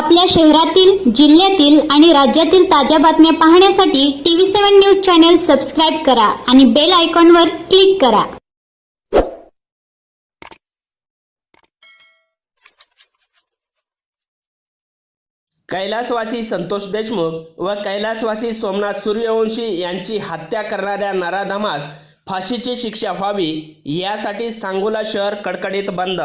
आपल्या शहरातील जिल्ह्यातील आणि राज्यातील ताज्या बातम्या पाहण्यासाठी TV seven news channel subscribe करा आणि बेल आयकॉनवर क्लिक करा. कैलासवासी संतोष देशमुख व कैलासवासी सोमनाथ सूर्यवंशी यांची हत्या करणाऱ्या नराधमास फाशीची शिक्षा व्हावी यासाठी सांगोला शहर कडकडीत बंद.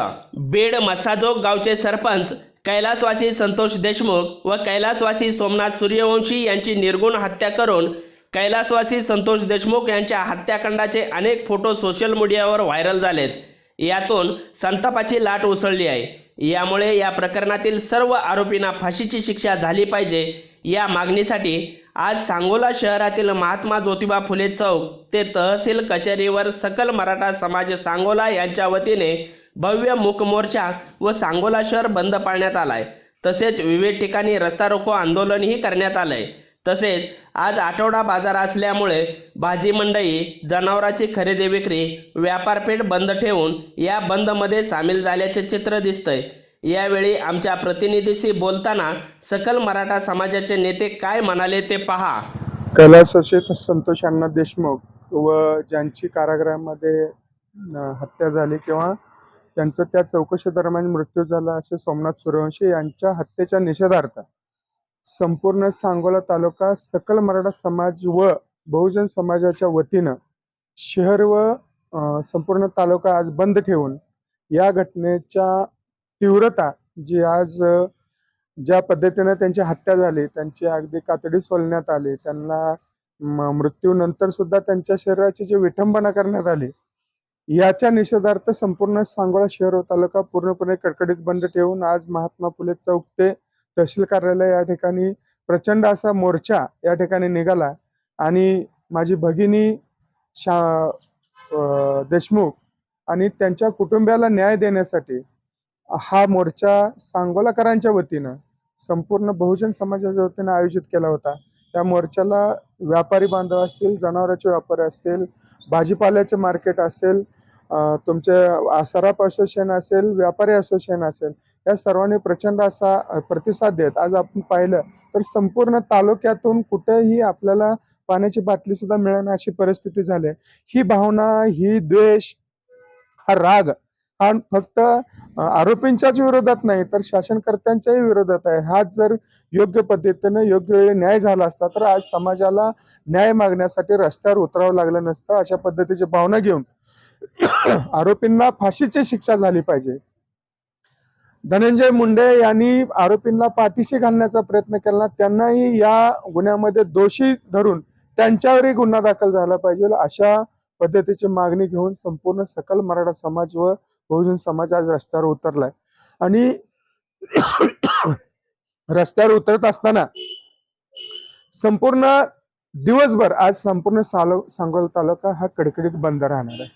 बीड मसाजोग गावचे सरपंच कैलासवासी संतोष देशमुख व कैलासवासी सोमनाथ सूर्यवंशी यांची निर्गुण हत्या करून कैलासवासी संतोष देशमुख यांच्या हत्याकांडाचे अनेक फोटो सोशल मीडियावर व्हायरल झालेत. यातून संतापाची लाट उसळली आहे. यामुळे या प्रकरणातील सर्व आरोपींना फाशीची शिक्षा झाली पाहिजे या मागणीसाठी आज सांगोला शहरातील महात्मा ज्योतिबा फुले चौक ते तहसील कचेरीवर सकल मराठा समाज सांगोला यांच्या वतीने भव्य मूकमोर्चा व सांगोला शहर बंद पाळण्यात आलाय. तसेच विविध ठिकाणी रस्ता रोको आंदोलनही करण्यात आलंय. तसेच आज आठवडा बाजार असल्यामुळे भाजी मंडई जनावरांची खरेदी विक्री व्यापारपेठ बंद ठेवून या बंदमध्ये सामील झाल्याचे चित्र दिसतंय. यावेळी आमच्या प्रतिनिधीशी बोलताना सकल मराठा समाजाचे नेते काय म्हणाले ते पहा. कैलासवासी संतोष अण्णा देशमुख व ज्यांची कारागृहामध्ये हत्या झाली किंवा त्यांचं त्या चौकशी दरम्यान मृत्यू झाला असे सोमनाथ सूर्यवंशी यांच्या हत्येच्या निषेधार्थ. संपूर्ण सांगोला तालुका सकल मराठा समाज व बहुजन समाजाच्या वतीनं शहर व संपूर्ण तालुका आज बंद ठेवून या घटनेच्या तीव्रता जी आज ज्या पद्धतीने त्यांची हत्या झाली त्यांची अगदी कातडी सोलण्यात आली त्यांना मृत्यूनंतर सुद्धा त्यांच्या शरीराची जी विठंबना करण्यात आली याच्या निषेधार्थ संपूर्ण सांगोला शहर व तालुका पूर्णपणे कडकडीत बंद ठेवून आज महात्मा फुले चौक ते तहसील कार्यालय या ठिकाणी प्रचंड असा मोर्चा या ठिकाणी निघाला. आणि माझी भगिनी शा देशमुख आणि त्यांच्या कुटुंबियाला न्याय देण्यासाठी हा मोर्चा सांगोलाकरांच्या वतीनं संपूर्ण बहुजन समाजाच्या वतीनं आयोजित केला होता. त्या मोर्चाला व्यापारी बांधव असतील जनावरांचे व्यापारी असतील भाजीपाल्याचे मार्केट असेल तुमचे सराफ असोसिएशन असेल व्यापारी असोसिएशन असेल या सर्वांनी प्रचंड असा प्रतिसाद देत आज आपण पाहिलं तर संपूर्ण तालुक्यातून कुठेही आपल्याला पाण्याची बाटली सुद्धा मिळणं अशी परिस्थिती झाली आहे. ही भावना ही द्वेष हा राग हा फक्त आरोपींच्याच विरोधात नाही तर शासनकर्त्यांच्याही विरोधात आहे. हाच जर योग्य पद्धतीने योग्य वेळी न्याय झाला असता तर आज समाजाला न्याय मागण्यासाठी रस्त्यावर उतरावं लागलं नसतं अशा पद्धतीची भावना घेऊन आरोपींना फाशीची शिक्षा झाली पाहिजे. धनंजय मुंडे यांनी आरोपींना पाठीशी घालण्याचा प्रयत्न केला त्यांनाही या गुन्ह्यामध्ये दोषी धरून त्यांच्यावरही गुन्हा दाखल झाला पाहिजे अशा पद्धतीची मागणी घेऊन संपूर्ण सकल मराठा समाज व बहुजन समाज आज रस्त्यावर उतरलाय. आणि रस्त्यावर उतरत असताना संपूर्ण दिवसभर आज संपूर्ण सालो सांगोला तालुका हा कडकडीत बंद राहणार आहे.